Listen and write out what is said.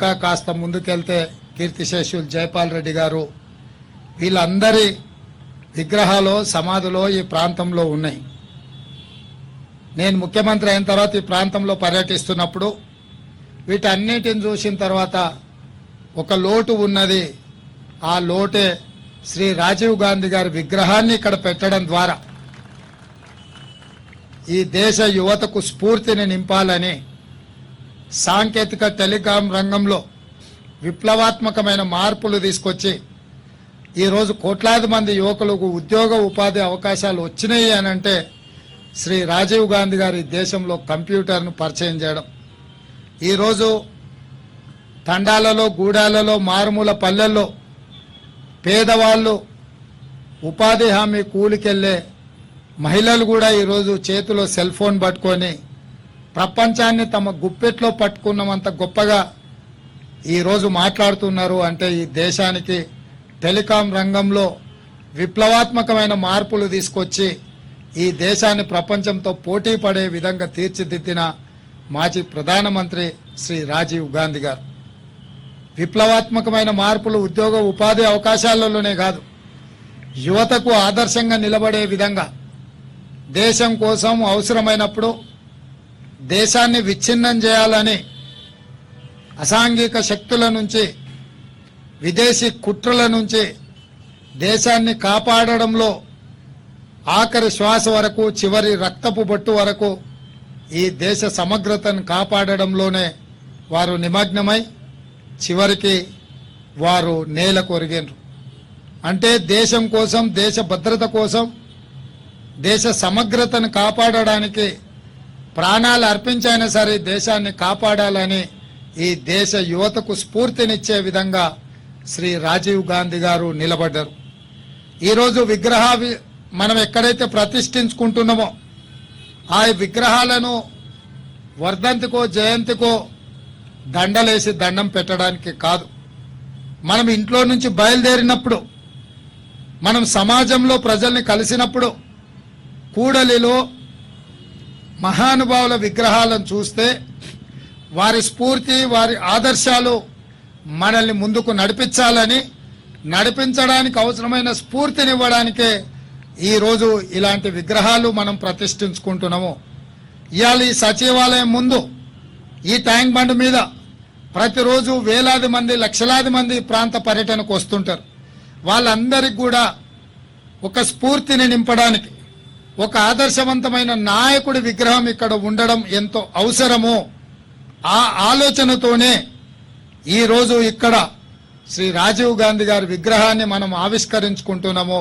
ఇంకా కాస్త ముందుకెళ్తే కీర్తిశేషులు జయపాల్ రెడ్డి గారు వీళ్ళందరి విగ్రహాలు సమాధులు ఈ ప్రాంతంలో ఉన్నాయి. నేను ముఖ్యమంత్రి అయిన తర్వాత ఈ ప్రాంతంలో పర్యటిస్తున్నప్పుడు వీటన్నిటిని చూసిన తర్వాత ఒక లోటు ఉన్నది. ఆ లోటే శ్రీ రాజీవ్ గాంధీ గారి విగ్రహాన్ని ఇక్కడ పెట్టడం ద్వారా ఈ దేశ యువతకు స్ఫూర్తిని నింపాలని సాంకేతిక టెలికాం రంగంలో విప్లవాత్మకమైన మార్పులు తీసుకొచ్చి ఈరోజు కోట్లాది మంది యువకులకు ఉద్యోగ ఉపాధి అవకాశాలు వచ్చినాయి అని అంటే శ్రీ రాజీవ్ గాంధీ గారి దేశంలో కంప్యూటర్ను పరిచయం చేయడం. ఈరోజు తండాలలో గూడాలలో మారుమూల పల్లెల్లో పేదవాళ్ళు ఉపాధి హామీ కూలికెళ్ళే మహిళలు కూడా ఈరోజు చేతిలో సెల్ ఫోన్ పట్టుకొని ప్రపంచాన్ని తమ గుప్పెట్లో పట్టుకున్నమంత గొప్పగా ఈరోజు మాట్లాడుతున్నారు అంటే ఈ దేశానికి టెలికాం రంగంలో విప్లవాత్మకమైన మార్పులు తీసుకొచ్చి ఈ దేశాన్ని ప్రపంచంతో పోటీ పడే విధంగా తీర్చిదిద్దిన మాజీ ప్రధానమంత్రి శ్రీ రాజీవ్ గాంధీ గారు. విప్లవాత్మకమైన మార్పులు ఉద్యోగ ఉపాధి అవకాశాలలోనే కాదు యువతకు ఆదర్శంగా నిలబడే విధంగా దేశం కోసం అవసరమైనప్పుడు దేశాన్ని విచ్ఛిన్నం చేయాలని అసాంఘిక శక్తుల నుంచి విదేశీ కుట్రల నుంచి దేశాన్ని కాపాడడంలో ఆఖరి శ్వాస వరకు చివరి రక్తపు బొట్టు వరకు ఈ దేశ సమగ్రతను కాపాడడంలోనే వారు నిమగ్నమై చివరికి వారు నేల కొరిగినరు అంటే దేశం కోసం దేశ భద్రత కోసం దేశ సమగ్రతను కాపాడడానికి ప్రాణాలు అర్పించైనా సరే దేశాన్ని కాపాడాలని ఈ దేశ యువతకు స్ఫూర్తినిచ్చే విధంగా శ్రీ రాజీవ్ గాంధీ గారు నిలబడ్డారు. ఈరోజు విగ్రహ మనం ఎక్కడైతే ప్రతిష్ఠించుకుంటున్నామో ఆ విగ్రహాలను వర్ధంతికో జయంతికో దండలేసి దండం పెట్టడానికి కాదు. మనం ఇంట్లో నుంచి బయలుదేరినప్పుడు మనం సమాజంలో ప్రజల్ని కలిసినప్పుడు కూడలిలో మహానుభావుల విగ్రహాలను చూస్తే వారి స్ఫూర్తి వారి ఆదర్శాలు మనల్ని ముందుకు నడిపించాలని నడిపించడానికి అవసరమైన స్ఫూర్తినివ్వడానికే ఈరోజు ఇలాంటి విగ్రహాలు మనం ప్రతిష్ఠించుకుంటున్నాము. ఇవాళ ఈ సచివాలయం ముందు ఈ ట్యాంక్ బండ్ మీద ప్రతిరోజు వేలాది మంది లక్షలాది మంది ప్రాంత పర్యటనకు వస్తుంటారు. వాళ్ళందరికీ కూడా ఒక స్ఫూర్తిని నింపడానికి ఒక ఆదర్శవంతమైన నాయకుడి విగ్రహం ఇక్కడ ఉండడం ఎంతో అవసరమో ఆ ఆలోచనతోనే ఈరోజు ఇక్కడ శ్రీ రాజీవ్ గాంధీ గారి విగ్రహాన్ని మనం ఆవిష్కరించుకుంటున్నాము